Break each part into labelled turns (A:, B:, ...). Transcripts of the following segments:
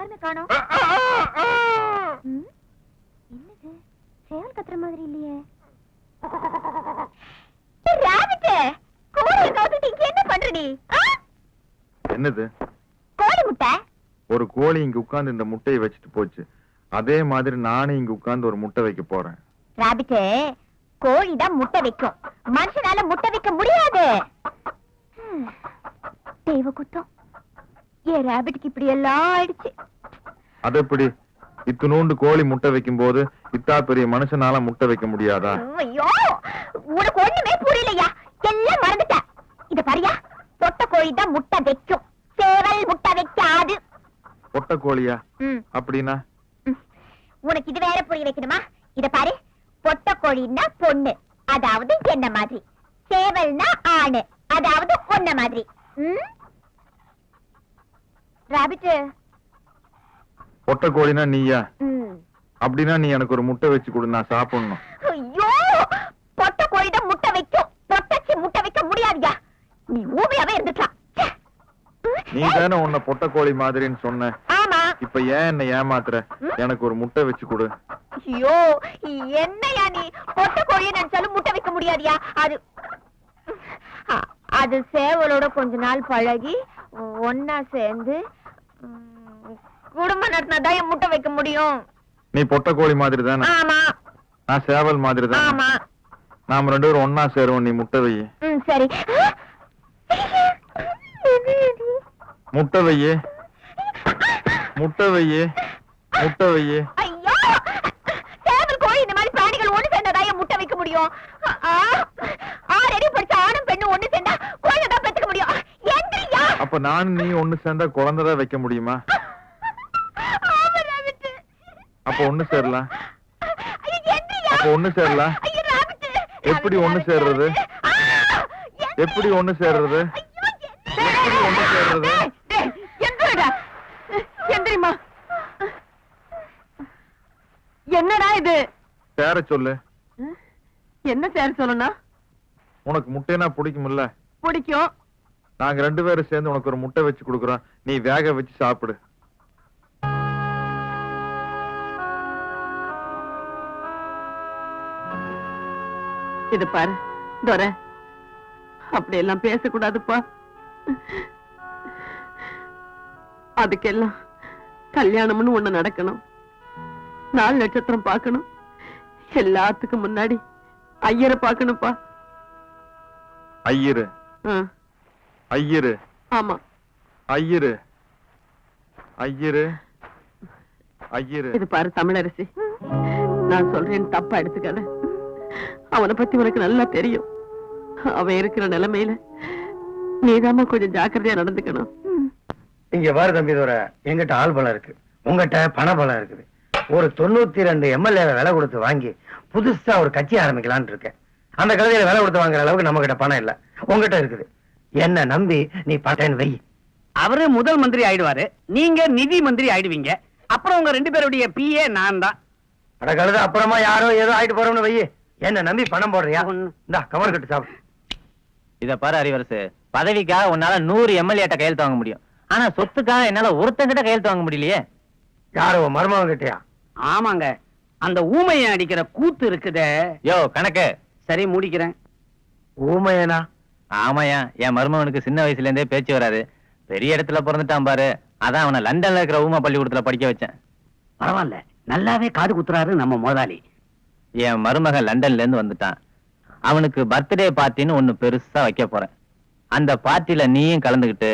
A: யாருமே காணோம். ம்? என்னது? சேவல் கத்துற மாதிரி இல்லையே. ராபிட் கோழி கவுத்துட்டு இங்க என்ன பண்ற நீ ஆ?
B: என்னது?
A: கோழி முட்டை?
B: ஒரு கோழி இங்க உட்கார்ந்து இந்த முட்டையை வச்சுட்டு போச்சு. அதே மாதிரி நானும் இங்க உட்கார்ந்து ஒரு முட்டை வைக்க போறேன்.
A: ராபிட் கோழி தான் முட்டை வைக்கும். மனுஷனால முட்டை வைக்க முடியாது. ஹம். தெய்வ குத்தம். ஏன் ராபிட்க்கு இப்படி எல்லாம் ஆயிடுச்சு.
B: அது எப்படி இத்தினூண்டு கோழி முட்டை வைக்கும் போது இத்தா பெரிய மனுஷனால முட்டை வைக்க முடியாதா?
A: ஐயோ உனக்கு ஒண்ணுமே புரியலையா? எல்லாம் மறந்துட்ட. இத பாரியா பொட்ட கோழி தான் முட்டை வைக்கும். சேவல் முட்டை வைக்காது.
B: பொட்டை கோழியா? அப்படின்னா.
A: உனக்கு இது வேற புரிய வைக்கணுமா? இத பாரு பொட்ட கோழின்னா பொண்ணு அதாவது என்ன மாதிரி? சேவல்னா ஆணு அதாவது ஒன்ன மாதிரி. ம்? ராபிட்
B: பொட்டை கோழினா நீயா. அப்படின்னா நீ எனக்கு ஒரு முட்டை வச்சு கொடு நான் சாப்பிடணும்.
A: ஐயோ! பொட்ட கோழி தான் முட்டை வைக்கும். பொட்டச்சி முட்டை வைக்க முடியாதுயா. நீ ஊமையாவே இருந்துக்கலாம் ச்சே.
B: நீ தானே உன்னை பொட்டை கோழி மாதிரின்னு சொன்ன.
A: ஆமா.
B: இப்ப ஏன் என்ன ஏமாத்துற? எனக்கு ஒரு முட்டை வச்சு கொடு.
A: ஐயோ என்னையா நீ? பொட்ட கோழியை நினைச்சாலும் முட்டை வைக்க முடியாதியா? அது அது சேவலோட கொஞ்ச நாள் பழகி ஒன்னா சேர்ந்து குடும்பம் நடத்தினாதான் என் முட்டை வைக்க முடியும்.
B: நீ பொட்டை கோழி மாதிரி தானே
A: ஆமா.
B: நான் சேவல் மாதிரி தானே
A: ஆமா.
B: நாம ரெண்டு பேரும் ஒன்னா சேருவோம் நீ முட்டை வை
A: ம் சரி.
B: முட்டை வையே. முட்டை வையே. முட்டை வையே.
A: ஐயோ! சேவல் கோழி இந்த மாதிரி பிராணிகள் ஒண்ணு சேர்ந்தாதான் என் முட்டை வைக்க முடியும். ஆ, ஆறு அடி படிச்ச ஆணும் பெண்ணும் ஒண்ணு சேர்ந்தா குழந்தை தான் பெத்துக்க முடியும்.
B: அப்ப நான் நீ ஒண்ணு சேர்ந்தா குழந்தைதான் வைக்க முடியுமா. அப்ப ஒண்ணு சேரலாம்? அப்ப ஒண்ணு சேரலாம். எப்படி ஒண்ணு சேர்றது? எப்படி ஒண்ணு சேர்றது. எப்படி ஒண்ணு சேர்றது?
A: என்னடா இது?
B: சேர சொல்லு.
A: என்ன சேர சொல்லணும்
B: உனக்கு முட்டைனா பிடிக்கும்ல.
A: பிடிக்கும்.
B: நாங்க ரெண்டு பேரும் சேர்ந்து உனக்கு ஒரு முட்டை வச்சு கொடுக்குறோம். நீ வேக வச்சு சாப்பிடு.
C: இது பாரு துரை அப்படி எல்லாம் பேசக்கூடாதுப்பா. அதுக்கெல்லாம் கல்யாணம்னு ஒண்ணு நடக்கணும். நாலு நட்சத்திரம் பார்க்கணும். எல்லாத்துக்கும் முன்னாடி ஐயரை பார்க்கணும்ப்பா.
B: ஐயரு. ஐயரு.
C: ஆமா.
B: ஐயரு. ஐயரு. ஐயரு.
C: இது பாரு தமிழரசி. நான் சொல்றேன் தப்பா எடுத்துக்காத. அவனை பத்தி உனக்கு நல்லா தெரியும். அவன் இருக்கிற நிலைமையில நீதாம்மா கொஞ்சம் ஜாக்கிரதையா நடந்துக்கணும்.
D: இங்க பாரு தம்பி தோற எங்கிட்ட ஆள் பலம் இருக்கு. உங்ககிட்ட பண பலம் இருக்குது. ஒரு தொண்ணூத்தி ரெண்டு எம்எல்ஏ விலை கொடுத்து வாங்கி புதுசா ஒரு கட்சி ஆரம்பிக்கலாம்னு இருக்கேன். அந்த கழுதையில விலை கொடுத்து வாங்குற அளவுக்கு நம்ம கிட்ட பணம் இல்ல. உங்ககிட்ட இருக்குது. என்ன நம்பி நீ பட்டேன் வை.
E: அவரு முதல் மந்திரி ஆயிடுவாரு. நீங்க நிதி மந்திரி ஆயிடுவீங்க. அப்புறம் உங்க ரெண்டு பேருடைய பிஏ நான் தான்.
D: அட கழுத அப்புறமா யாரோ ஏதோ ஆயிட்டு போறோம்னு வை. என்ன நம்பி பணம் போடுறியா. இந்தா கவர் கட்டு சாப்பிடு.
F: இத பாரு அறிவரசு பதவிக்காக உன்னால நூறு எம்எல்ஏட்ட கையெழுத்து வாங்க முடியும். ஆனா சொத்துக்காக என்னால ஒருத்தங்கிட்ட கையெழுத்து வாங்க முடியலையே.
D: யாரோ மருமகன் கிட்டயா?
E: ஆமாங்க. அந்த ஊமையை அடிக்கிற கூத்து இருக்குதே.
F: யோ கணக்கு.
E: சரி முடிக்கிறேன்.
D: ஊமையனா?
F: ஆமாயா என் மருமகனுக்கு சின்ன வயசுல இருந்தே பேச்சு வராது. பெரிய இடத்துல பிறந்துட்டான் பாரு. அதான் அவனை லண்டன்ல இருக்கிற ஊமா பள்ளிக்கூடத்துல படிக்க வச்சேன்.
E: பரவாயில்ல. நல்லாவே காது குத்துறாரு நம்ம முதலாளி
F: என் மருமகன் லண்டன்ல இருந்து வந்துட்டான். அவனுக்கு பர்த்டே பார்ட்டின்னு ஒன்று பெருசா வைக்க போறேன். அந்த பார்ட்டில நீயும் கலந்துக்கிட்டு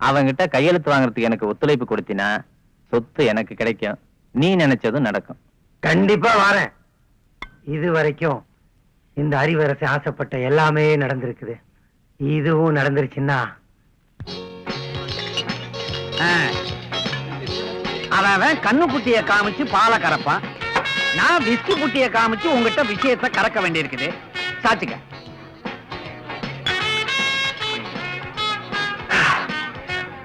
F: அவன்கிட்ட கையெழுத்து வாங்குறதுக்கு எனக்கு ஒத்துழைப்பு கொடுத்தினா சொத்து எனக்கு கிடைக்கும். நீ நினைச்சதும் நடக்கும்.
D: கண்டிப்பா வரேன். இது வரைக்கும் இந்த அறிவரசை ஆசைப்பட்ட எல்லாமே நடந்திருக்குது. இதுவும் நடந்துருச்சுன்னா
E: அவன் அவன் காமிச்சு பாலை கறப்பான். நான் விஸ்கி குட்டிய காமிச்சு உங்ககிட்ட விஷயத்தை கறக்க வேண்டியிருக்குது. சாச்சுக்க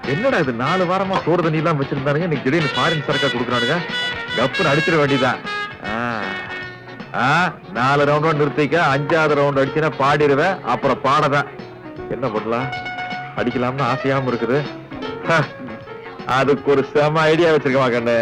B: என்னடா இது நாலு வாரமா சோறு தண்ணி எல்லாம் வச்சிருந்தானுங்க இன்னைக்கு திடீர்னு ஃபாரின் சரக்கா கொடுக்குறானுங்க. கப்புன்னு அடிச்சிட வேண்டியதான் ஆ. ஆ, நாலு ரவுண்ட் நிறுத்திக்க அஞ்சாவது ரவுண்ட் அடிச்சுனா பாடிடுவேன் அப்புறம் பாடதான் என்ன பண்ணலாம்? அடிக்கலாம்னு ஆசையாம இருக்குது. அதுக்கு ஒரு செம ஐடியா வச்சிருக்கமா கண்ணு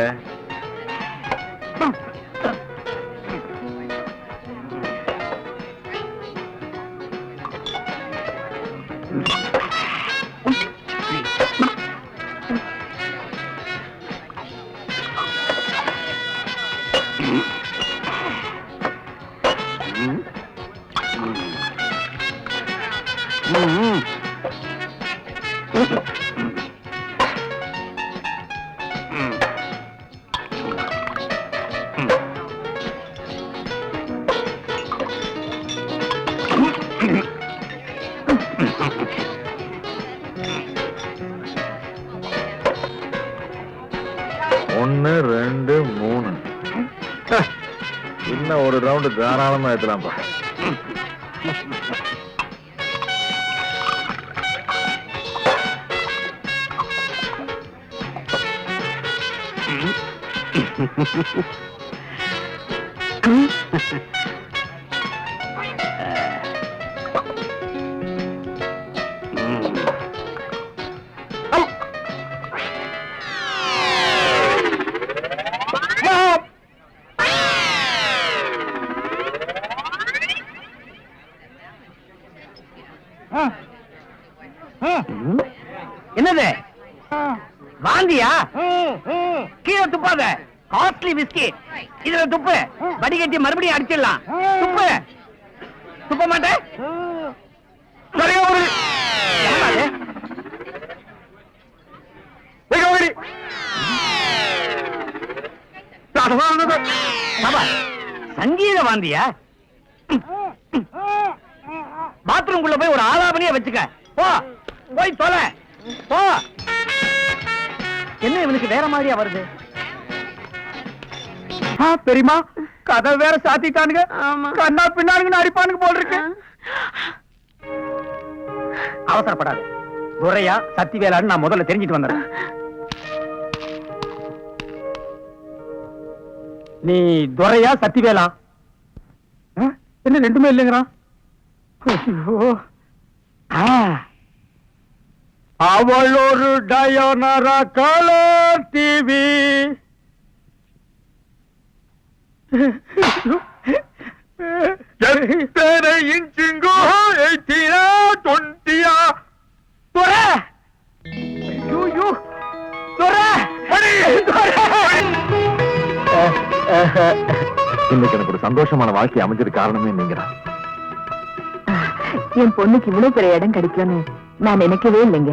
B: ஒன்னு ரெண்டு மூணு. ஹ, இன்னும் ஒரு ரவுண்டு தாராளமா ஏத்தலாம்ப்பா.
E: என்னது? வாந்தியா? கீழே துப்பாத. காஸ்ட்லி விஸ்கி இதுல துப்பு. வடிகட்டி மறுபடியும் அடிச்சிடலாம். துப்பு. துப்ப மாட்டேன் ஒரு சங்கீத வாந்தியா? பாத்ரூம்குள்ள போய் ஒரு ஆலாபனிய வச்சுக்க. போ. போய் தொலை. போ. என்ன இவனுக்கு வேற மாதிரியா வருது? பெரியமா கதை வேற சாத்திட்டானுங்க. கண்ணா பின்னானுங்க அடிப்பானுங்க போல் இருக்கு. அவசரப்படாது. துரையா சக்தி வேளான்னு நான் முதல்ல தெரிஞ்சிட்டு வந்துடுறேன். நீ துரையா சக்திவேலா ஆ? என்ன ரெண்டுமே இல்லைங்கிறான். அவள் ஒரு டயோனரா கலர் டிவி.
B: எத்தனை இன்ச்சுங்கோ எயிட்டீனா டுவெண்ட்டியா
E: துரை ஐயோ மணி
B: இன்னைக்கு எனக்கு ஒரு சந்தோஷமான வாழ்க்கை அமைஞ்சது காரணமே நீங்கதான்
G: என் பொண்ணுக்கு இவ்வளவு பெரிய இடம் கிடைக்கும்னு நான் நினைக்கவே இல்லைங்க.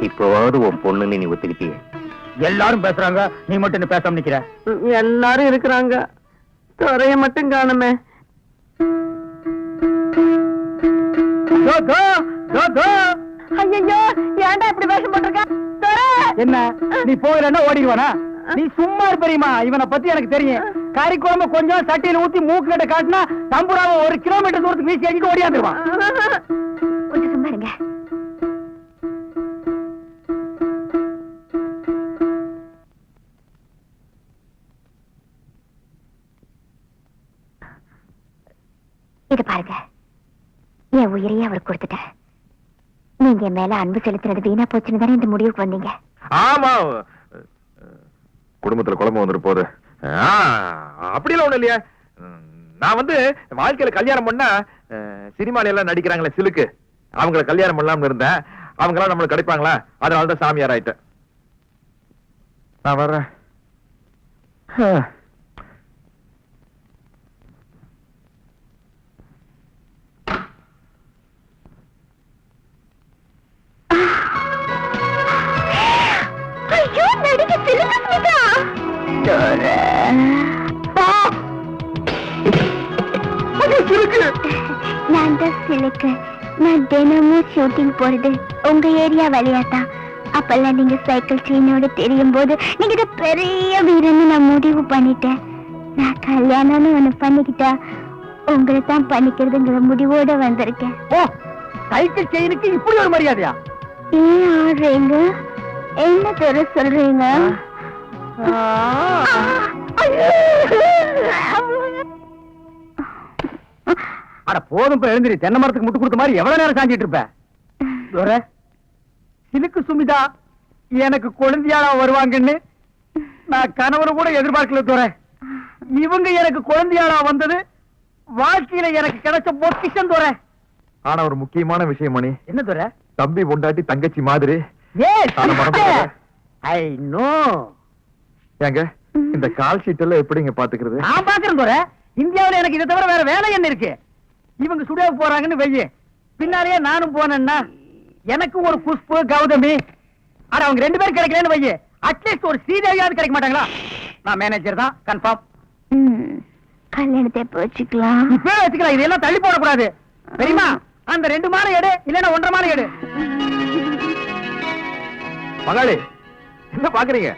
H: இப்போவாவது உன் பொண்ணுன்னு நீ ஒத்துக்கிட்டிய.
E: எல்லாரும் பேசுறாங்க. நீ மட்டும் என்ன பேசாம நிக்கிற.
C: எல்லாரும் இருக்கிறாங்க. துறைய மட்டும் காணுமே.
G: ஐயோ ஏன்டா இப்படி வேஷம் போட்டிருக்க?
E: என்ன? நீ ஓடிடுவானா? நீ சும்மா இரு பெரியமா இவனை பத்தி எனக்கு தெரியும். கறி குழம்பு கொஞ்சம் சட்டியில ஊத்தி மூக்கு கிட்ட காட்டினா தம்புராவை ஒரு கிலோமீட்டர் தூரத்துக்கு வீசி அடிக்க ஓடியாந்துருவான்.
G: உயிரையே அவர் கொடுத்துட்டேன் நீங்க மேல அன்பு செலுத்துறது வீணா போச்சுன்னு தானே இந்த முடிவுக்கு வந்தீங்க.
B: ஆமா. குடும்பத்துல குழம்பு வந்துட்டு போகுது ஆ, அப்படிலாம் ஒண்ணு இல்லையா. நான் வந்து வாழ்க்கையில கல்யாணம் பண்ணா சினிமால எல்லாம் நடிக்கிறாங்களே சிலுக்கு. அவங்கள கல்யாணம் பண்ணலாம்னு இருந்தேன். அவங்க எல்லாம் நம்மளுக்கு கிடைப்பாங்களா? அதனால தான் சாமியார் ஆயிட்டேன். நான் வர்றேன்.
G: தினமும் ஷூட்டிங் போறது உங்க ஏரியா வழியா தான் அப்பெல்லாம் நீங்க சைக்கிள் செயினோட தெரியும் போது நீங்க இத பெரிய வீரன்னு நான் முடிவு பண்ணிட்டேன். நான் கல்யாணம்னு ஒண்ணு பண்ணிக்கிட்டா உங்களை தான் பண்ணிக்கிறதுங்கிற முடிவோட வந்திருக்கேன்.
E: ஓ சைக்கிள் செயினுக்கு இப்படி ஒரு மரியாதையா?
G: ஏன் ஆடுறீங்க? என்ன தர சொல்றீங்க?
E: அட போதும் இப்ப எழுந்திரி. தென்னை மரத்துக்கு முட்டு கொடுத்த மாதிரி எவ்வளவு நேரம் சாஞ்சிட்டு இருப்ப? சிலுக்கு சுமிதா எனக்கு குழந்தையாளா வருவாங்கன்னு நான் கணவரு கூட எதிர்பார்க்கல துறை இவங்க எனக்கு குழந்தையாளா வந்தது வாழ்க்கையில எனக்கு கிடைச்ச பொக்கிஷம் துறை
B: ஆனா ஒரு முக்கியமான விஷயம் மணி.
E: என்ன துறை
B: தம்பி பொண்டாட்டி தங்கச்சி மாதிரி. ஏங்க இந்த கால் ஷீட் எல்லாம் எப்படிங்க பாத்துக்கிறது?
E: நான் பாக்குறேன் துறை இந்தியாவுல எனக்கு இதை தவிர வேற வேலை என்ன இருக்கு? இவங்க சுடியோக்கு போறாங்கன்னு வெய்ய பின்னாலேயே நானும் போனேன்னா எனக்கு ஒரு குஷ்பு கௌதமி. ஆனா அவங்க ரெண்டு பேரும் கிடைக்கலன்னு வைய. அட்லீஸ்ட் ஒரு ஸ்ரீதேவியாவது கிடைக்க மாட்டாங்களா? நான் மேனேஜர் தான் கன்ஃபார்ம்
A: கல்யாணத்தை வச்சுக்கலாம்.
E: இப்பவே வச்சுக்கலாம் இதெல்லாம் தள்ளி போடக்கூடாது. தெரியுமா? அந்த ரெண்டு மாலை எடு இல்லன்னா ஒன்றரை மாலை எடு.
B: மகாளி என்ன பாக்குறீங்க?